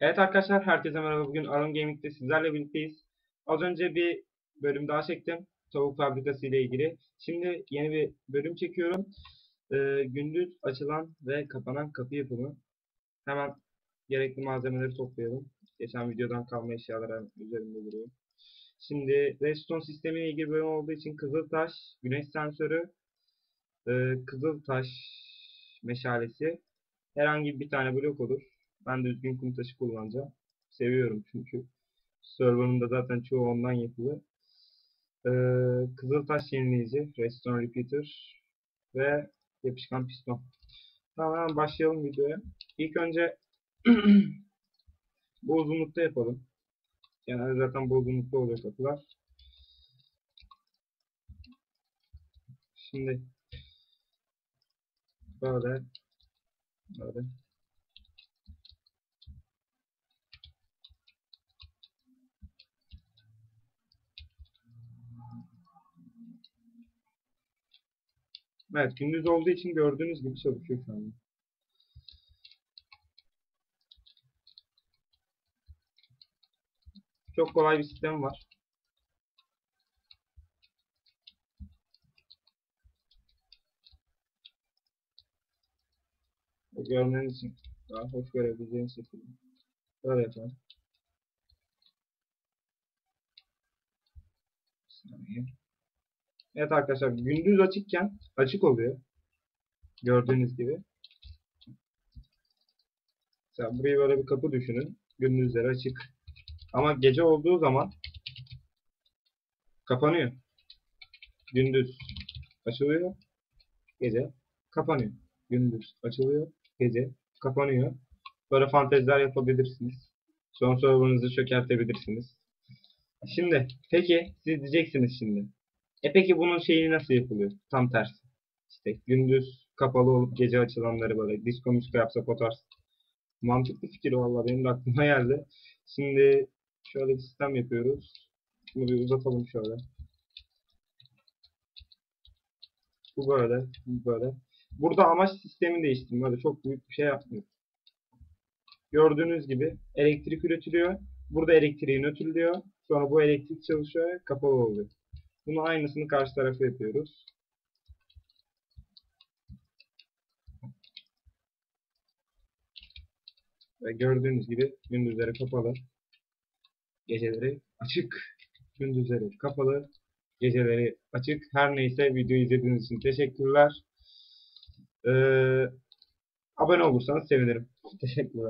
Evet arkadaşlar herkese merhaba. Bugün Aram Gaming'de sizlerle birlikteyiz. Az önce bir bölüm daha çektim. Tavuk fabrikası ile ilgili. Şimdi yeni bir bölüm çekiyorum. Ee, gündüz açılan ve kapanan kapı yapımı. Hemen gerekli malzemeleri toplayalım. Geçen videodan kalma eşyalar üzerinde duruyor. Şimdi redstone sistemiyle ilgili bölüm olduğu için kızıltaş, güneş sensörü, e, kızıltaş meşalesi, herhangi bir tane blok olur. Ben de düzgün kum taşı kullanacağım. Seviyorum çünkü. Server'ın da zaten çoğu ondan yapılı. Ee, Kızıltaş yenileyici, Redstone Repeater ve yapışkan piston. Tamam hemen başlayalım videoya. İlk önce bu uzunlukta yapalım. Genelde zaten bu uzunlukta oluyor kapılar. Şimdi böyle böyle Evet, gündüz olduğu için gördüğünüz gibi çalışıyor şu anda. Çok kolay bir sistem var. Görmeniz için daha hoş görebileceğiniz şekilde. Böyle yapalım. Bir saniye. Evet arkadaşlar gündüz açıkken açık oluyor. Gördüğünüz gibi. Mesela burayı böyle bir kapı düşünün. Gündüzleri açık. Ama gece olduğu zaman kapanıyor. Gündüz açılıyor. Gece kapanıyor. Gündüz açılıyor. Gece kapanıyor. Böyle fanteziler yapabilirsiniz. Son serverınızı çökertebilirsiniz. Şimdi peki siz diyeceksiniz şimdi. E peki bunun şeyi nasıl yapılıyor? Tam tersi. İşte gündüz kapalı olup gece açılanları böyle disco müzik yapsak o. Mantıklı fikir valla benim de aklıma geldi. Şimdi şöyle bir sistem yapıyoruz. Bunu bir uzatalım şöyle. Bu böyle, bu böyle. Burada amaç sistemi değiştirme. Böyle çok büyük bir şey yapmıyor. Gördüğünüz gibi elektrik üretiliyor. Burada elektriği nötrlüyor. Sonra bu elektrik çalışıyor, kapalı oluyor. Bunu aynısını karşı tarafa yapıyoruz. Ve gördüğünüz gibi gündüzleri kapalı. Geceleri açık. Gündüzleri kapalı. Geceleri açık. Her neyse videoyu izlediğiniz için teşekkürler. Ee, abone olursanız sevinirim. Teşekkürler.